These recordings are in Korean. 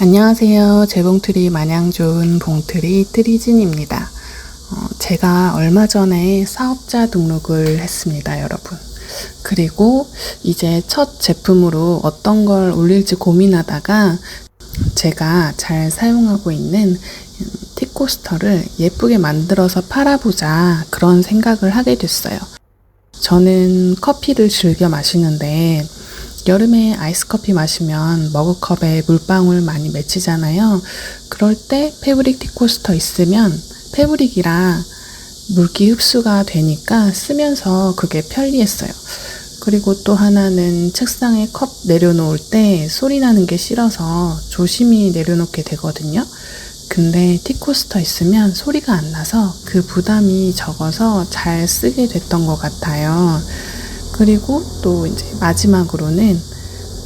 안녕하세요. 재봉틀이 마냥 좋은 봉틀이 트리진입니다. 어, 제가 얼마 전에 사업자 등록을 했습니다, 여러분. 그리고 이제 첫 제품으로 어떤 걸 올릴지 고민하다가 제가 잘 사용하고 있는 티코스터를 예쁘게 만들어서 팔아보자 그런 생각을 하게 됐어요. 저는 커피를 즐겨 마시는데 여름에 아이스커피 마시면 머그컵에 물방울 많이 맺히잖아요. 그럴 때 패브릭 티코스터 있으면 패브릭이라 물기 흡수가 되니까 쓰면서 그게 편리했어요. 그리고 또 하나는 책상에 컵 내려놓을 때 소리 나는 게 싫어서 조심히 내려놓게 되거든요. 근데 티코스터 있으면 소리가 안 나서 그 부담이 적어서 잘 쓰게 됐던 것 같아요. 그리고 또 이제 마지막으로는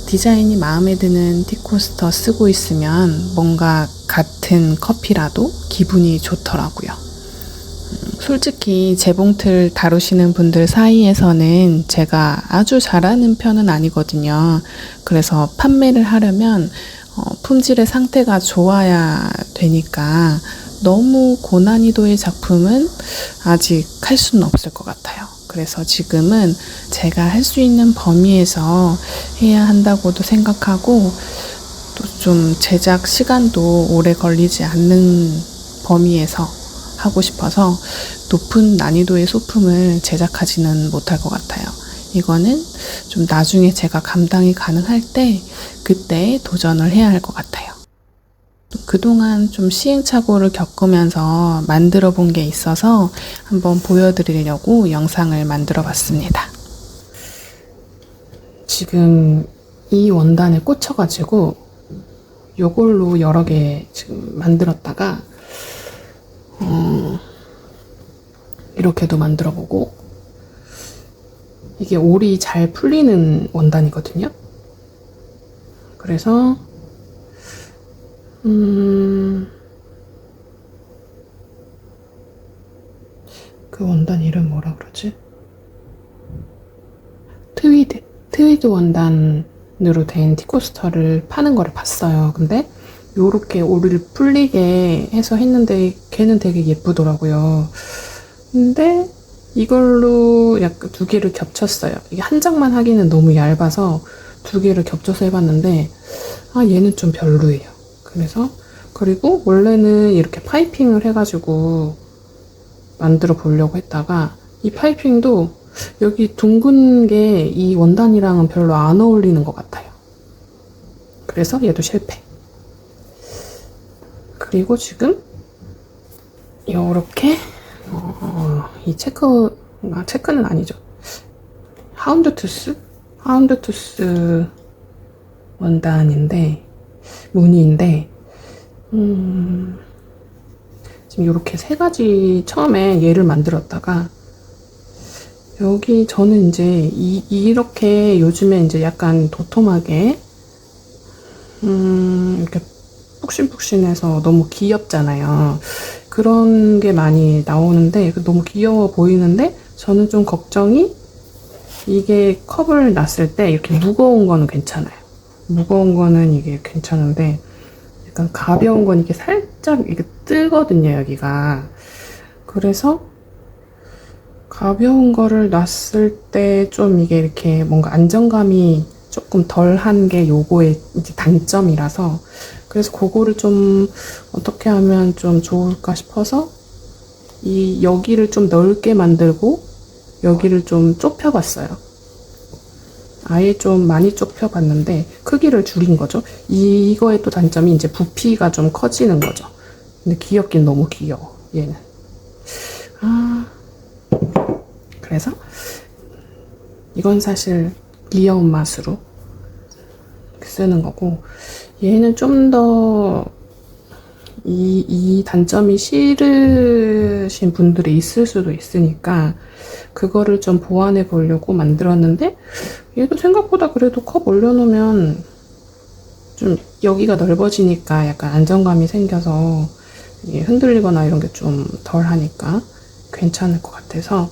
디자인이 마음에 드는 티코스터 쓰고 있으면 뭔가 같은 커피라도 기분이 좋더라고요. 음, 솔직히 재봉틀 다루시는 분들 사이에서는 제가 아주 잘하는 편은 아니거든요. 그래서 판매를 하려면 어, 품질의 상태가 좋아야 되니까 너무 고난이도의 작품은 아직 할 수는 없을 것 같아요. 그래서 지금은 제가 할 수 있는 범위에서 해야 한다고도 생각하고 또 좀 제작 시간도 오래 걸리지 않는 범위에서 하고 싶어서 높은 난이도의 소품을 제작하지는 못할 것 같아요. 이거는 좀 나중에 제가 감당이 가능할 때 그때 도전을 해야 할 것 같아요. 그동안 좀 시행착오를 겪으면서 만들어 본 게 있어서 한번 보여드리려고 영상을 만들어 봤습니다. 지금 이 원단에 꽂혀가지고 요걸로 여러 개 지금 만들었다가 어, 이렇게도 만들어 보고 이게 올이 잘 풀리는 원단이거든요. 그래서 음, 그 원단 이름 뭐라 그러지? 트위드, 트위드 원단으로 된 티코스터를 파는 거를 봤어요. 근데 요렇게 오리를 풀리게 해서 했는데 걔는 되게 예쁘더라고요. 근데 이걸로 약간 두 개를 겹쳤어요. 이게 한 장만 하기는 너무 얇아서 두 개를 겹쳐서 해봤는데 아 얘는 좀 별로예요. 그래서 그리고 원래는 이렇게 파이핑을 해가지고 만들어 보려고 했다가 이 파이핑도 여기 둥근 게 이 원단이랑은 별로 안 어울리는 것 같아요. 그래서 얘도 실패. 그리고 지금 이렇게 어, 이 체크 아, 체크는 아니죠. 하운드 투스 하운드 투스 원단인데 무늬인데 음, 지금 이렇게 세 가지 처음에 얘를 만들었다가 여기 저는 이제 이, 이렇게 요즘에 이제 약간 도톰하게 음, 이렇게 푹신푹신해서 너무 귀엽잖아요. 그런 게 많이 나오는데 너무 귀여워 보이는데 저는 좀 걱정이 이게 컵을 놨을 때 이렇게 무거운 거는 괜찮아요. 무거운 거는 이게 괜찮은데 약간 가벼운 건 이게 살짝 이게 뜨거든요 여기가 그래서 가벼운 거를 놨을 때 좀 이게 이렇게 뭔가 안정감이 조금 덜한 게 요거의 이제 단점이라서 그래서 그거를 좀 어떻게 하면 좀 좋을까 싶어서 이 여기를 좀 넓게 만들고 여기를 좀 좁혀봤어요. 아예 좀 많이 좁혀봤는데 크기를 줄인 거죠. 이거의 또 단점이 이제 부피가 좀 커지는 거죠. 근데 귀엽긴 너무 귀여워 얘는. 아 그래서 이건 사실 귀여운 맛으로 쓰는 거고 얘는 좀 더 이, 이 단점이 싫으신 분들이 있을 수도 있으니까 그거를 좀 보완해 보려고 만들었는데 얘도 생각보다 그래도 컵 올려놓으면 좀 여기가 넓어지니까 약간 안정감이 생겨서 흔들리거나 이런 게 좀 덜 하니까 괜찮을 것 같아서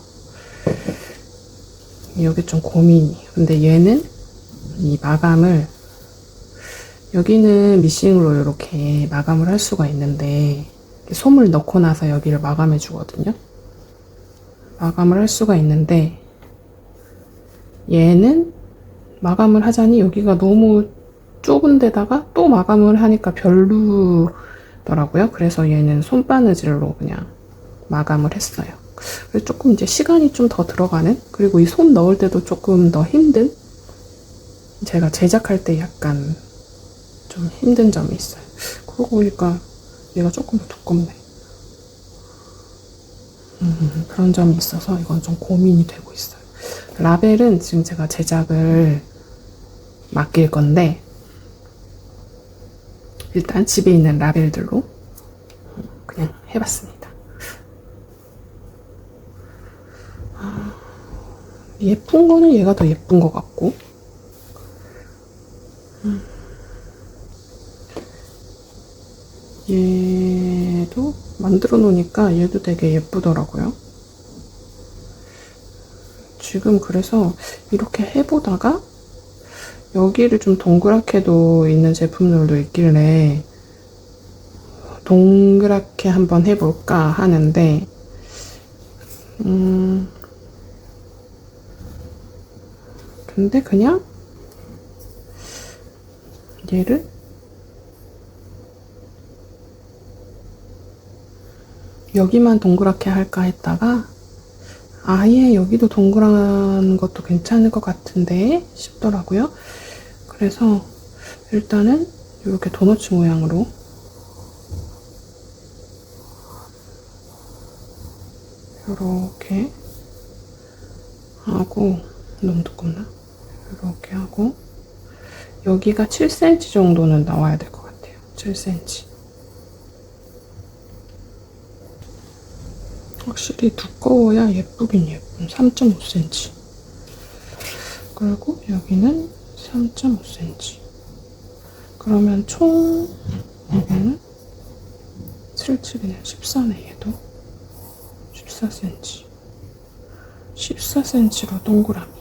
여기 좀 고민이 근데 얘는 이 마감을 여기는 미싱으로 이렇게 마감을 할 수가 있는데 솜을 넣고 나서 여기를 마감해 주거든요. 마감을 할 수가 있는데 얘는 마감을 하자니 여기가 너무 좁은 데다가 또 마감을 하니까 별로더라고요. 그래서 얘는 손바느질로 그냥 마감을 했어요. 그래서 조금 이제 시간이 좀 더 들어가는 그리고 이 솜 넣을 때도 조금 더 힘든 제가 제작할 때 약간 좀 힘든 점이 있어요. 그러고 보니까 얘가 조금 더 두껍네. 음, 그런 점이 있어서 이건 좀 고민이 되고 있어요. 라벨은 지금 제가 제작을 맡길 건데 일단 집에 있는 라벨들로 그냥 해봤습니다. 아, 예쁜 거는 얘가 더 예쁜 것 같고 음. 얘도 만들어 놓으니까 얘도 되게 예쁘더라고요. 지금 그래서 이렇게 해보다가 여기를 좀 동그랗게도 있는 제품들도 있길래 동그랗게 한번 해볼까 하는데 음 근데 그냥 얘를 여기만 동그랗게 할까 했다가 아예 여기도 동그란 것도 괜찮을 것 같은데 싶더라고요. 그래서 일단은 이렇게 도너츠 모양으로 이렇게 하고 너무 두껍나? 이렇게 하고 여기가 7cm 정도는 나와야 될 것 같아요. 7cm. 확실히 두꺼워야 예쁘긴 예쁨. 3.5cm. 그리고 여기는 3.5cm. 그러면 총 여기는 77이네. 14네 얘도. 14cm. 14cm로 동그라미.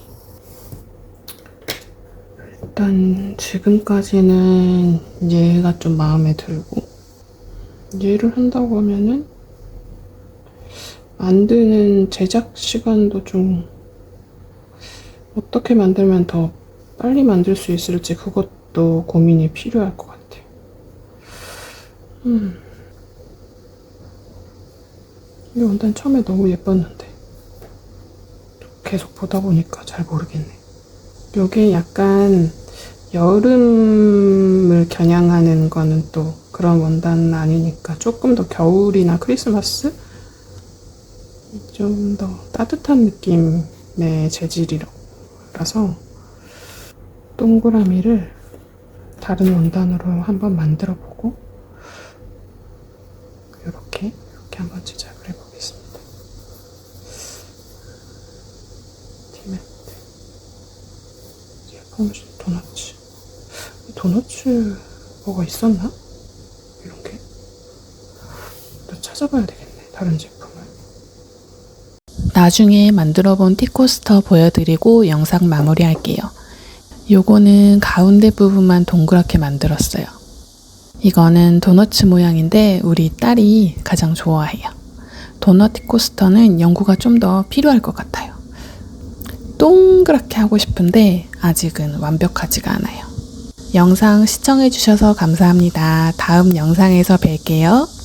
일단 지금까지는 얘가 좀 마음에 들고 얘를 한다고 하면은 만드는 제작 시간도 좀 어떻게 만들면 더 빨리 만들 수 있을지 그것도 고민이 필요할 것 같아요. 음. 이 원단 처음에 너무 예뻤는데 계속 보다 보니까 잘 모르겠네. 요게 약간 여름을 겨냥하는 거는 또 그런 원단은 아니니까 조금 더 겨울이나 크리스마스 좀 더 따뜻한 느낌의 재질이라서 동그라미를 다른 원단으로 한번 만들어 보고 이렇게 이렇게 한번 제작을 해보겠습니다. 디멘트 제품실 도너츠 이 도너츠 뭐가 있었나? 이런 게? 또 찾아봐야 되겠네 다른 제품을 나중에 만들어 본 티코스터 보여드리고 영상 마무리할게요. 요거는 가운데 부분만 동그랗게 만들었어요. 이거는 도너츠 모양인데 우리 딸이 가장 좋아해요. 도넛 티코스터는 연구가 좀 더 필요할 것 같아요. 동그랗게 하고 싶은데 아직은 완벽하지가 않아요. 영상 시청해주셔서 감사합니다. 다음 영상에서 뵐게요.